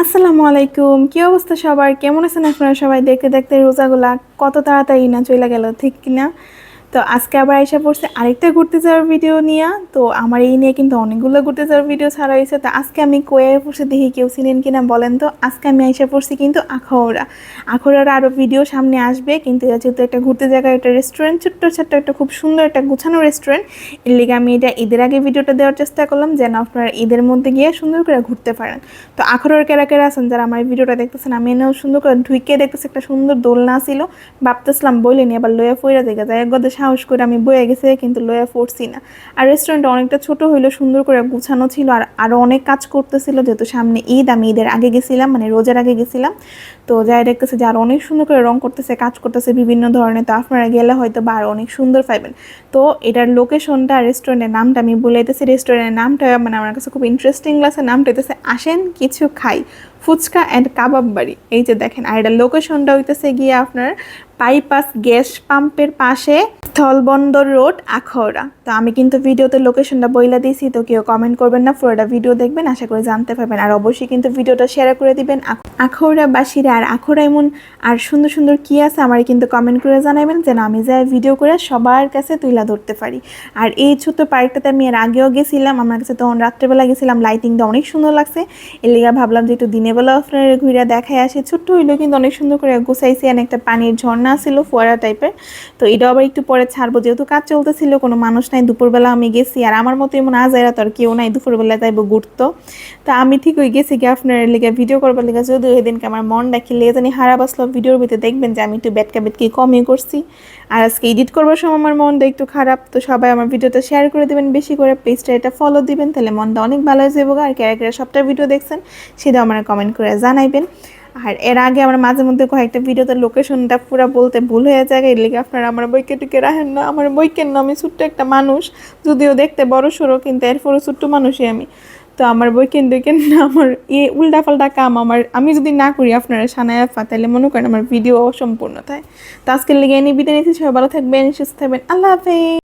আসসালামু আলাইকুম। কি অবস্থা সবার? কেমন আছেন আপনারা সবাই? দেখতে দেখতে রোজাগুলা কত তাড়াতাড়ি না চলে গেল, ঠিক কিনা? তো আজকে আবার এসে পড়ছে আরেকটা ঘুরতে যাওয়ার ভিডিও নিয়ে। তো আমার এই নিয়ে কিন্তু অনেকগুলো ঘুরতে যাওয়ার ভিডিও ছাড়া হয়েছে। তো আজকে আমি কয়ে পড়ছে দেখি কেউ চিনেন কিনা বলেন তো। আজকে আমি এসে পড়ছি কিন্তু আখাউড়া আখাউড়ার আরও ভিডিও সামনে আসবে, কিন্তু যেহেতু একটা ঘুরতে জায়গা, একটা রেস্টুরেন্ট ছোট্ট ছোট্ট একটা খুব সুন্দর একটা গুছানো রেস্টুরেন্টের লিগে আমি এটা ঈদের আগে ভিডিওটা দেওয়ার চেষ্টা করলাম, যেন আপনারা ঈদের মধ্যে গিয়ে সুন্দর করে ঘুরতে পারেন। তো আখরোর কেরা কেরা আছেন যারা আমার ভিডিওটা দেখতেছেন, আমি এনেও সুন্দর করে ঢুকে দেখতেছি একটা সুন্দর দোলনা ছিল। ভাবতেছিলাম বলিনি আবার লয়া ফইরা দেখে যায়, এক গদে সাহস করে আমি বয়ে গেছে, কিন্তু লয়া পড়ছি না। আর রেস্টুরেন্টটা অনেকটা ছোট হইল সুন্দর করে গুছানো ছিল, আর আরও অনেক কাজ করতেছিল, যেহেতু সামনে ঈদ, আমি ঈদের আগে গেছিলাম মানে রোজার আগে গেছিলাম। তো যাই দেখতেছে যে আর অনেক সুন্দর করে রং করতেছে, কাজ করতেছে বিভিন্ন ধরনের। তো আপনারা গেলে হয়তো বা আরও অনেক সুন্দর পাইবেন। তো এটার লোকেশনটা রেস্টুরেন্টের নামটা আমি বলে দিতেছি। রেস্টুরেন্টের নামটা মানে আমার কাছে খুব ইন্টারেস্টিং লাগছে। নামটা হইতেছে আসেন কিছু খাই। ফুচকা অ্যান্ড কাবাব বাড়ি। এই যে দেখেন, আর এটার লোকেশনটা হইতেছে গিয়ে আপনার বাইপাস গ্যাস পাম্পের পাশে স্থলবন্দর রোড আখড়া তো আমি কিন্তু ভিডিওতে লোকেশনটা বইলা দিয়েছি, তো কেউ কমেন্ট করবেন না। পুরোটা ভিডিও দেখবেন, আশা করি জানতে পারবেন। আর অবশ্যই কিন্তু ভিডিওটা শেয়ার করে দিবেন। আখড়াবাসীরা আর আখড়া এমন আর সুন্দর সুন্দর কি আছে আমার কিন্তু কমেন্ট করে জানাবেন যেন আমি যাই ভিডিও করে সবার কাছে তুইলা ধরতে পারি। আর এই ছোট্ট পার্কটাতে আমি এর আগেও গেছিলাম, আমার কাছে তখন রাত্রেবেলা গেছিলাম লাইটিংটা অনেক সুন্দর লাগছে। এর লিগা ভাবলাম যে একটু দিনের বেলা আপনার ঘুরে দেখায় আসে। ছোট্ট হইলেও কিন্তু অনেক সুন্দর করে গুছাইছে আর একটা পানির ঝর্ণা ছিল ফোয়ারা টাইপের তো এটা আবার একটু পরে ছাড়বো, যেহেতু কাজ চলতেছিল, কোনো মানুষ নাই, দুপুরবেলা আমি গেছি। আর আমার মতো এমন আজ এরা তো আর কেউ নাই দুপুরবেলা যাইবো ঘুরতো। তা আমি ঠিক হয়ে গেছি গিয়ে আপনার লেগে ভিডিও করবার লেগে, যদিও সেদিনকে আমার মন ডাকি লেগে জানি হারা বাসলো ভিডিওর ভিতরে দেখবেন যে আমি একটু বেটকা বেটকি কমই করছি। আর আজকে এডিট করবার সময় আমার মনটা একটু খারাপ, তো সবাই আমার ভিডিওটা শেয়ার করে দেবেন, বেশি করে পেজটা এটা ফলো দিবেন, তাহলে মনটা অনেক ভালো হয়ে যাব আর ক্যারা সবটা ভিডিও দেখছেন, সেটাও আমার কমেন্ট করে জানাইবেন। আর এর আগে আমার মাঝে মধ্যে কয়েকটা ভিডিওতে লোকেশনটা পুরো বলতে ভুল হয়ে যায় এর লিগে আপনারা আমার বইকে টুকে রাখেন না। আমার বইকের নাম ছোট্ট একটা মানুষ, যদিও দেখতে বড় সড়ো কিন্তু এরপরও ছোট্ট মানুষই আমি। তো আমার বই কিন্তু না আমার এ উল্টা পাল্টা কাম আমার, আমি যদি না করি আপনারা সানায় আফা তাহলে মনে করেন আমার ভিডিও অসম্পূর্ণ থাকে তো আজকের লেগে এনে বিদায় নিতে সবাই ভালো থাকবেন, সুস্থ থাকবেন, আল্লাহ হাফেজ।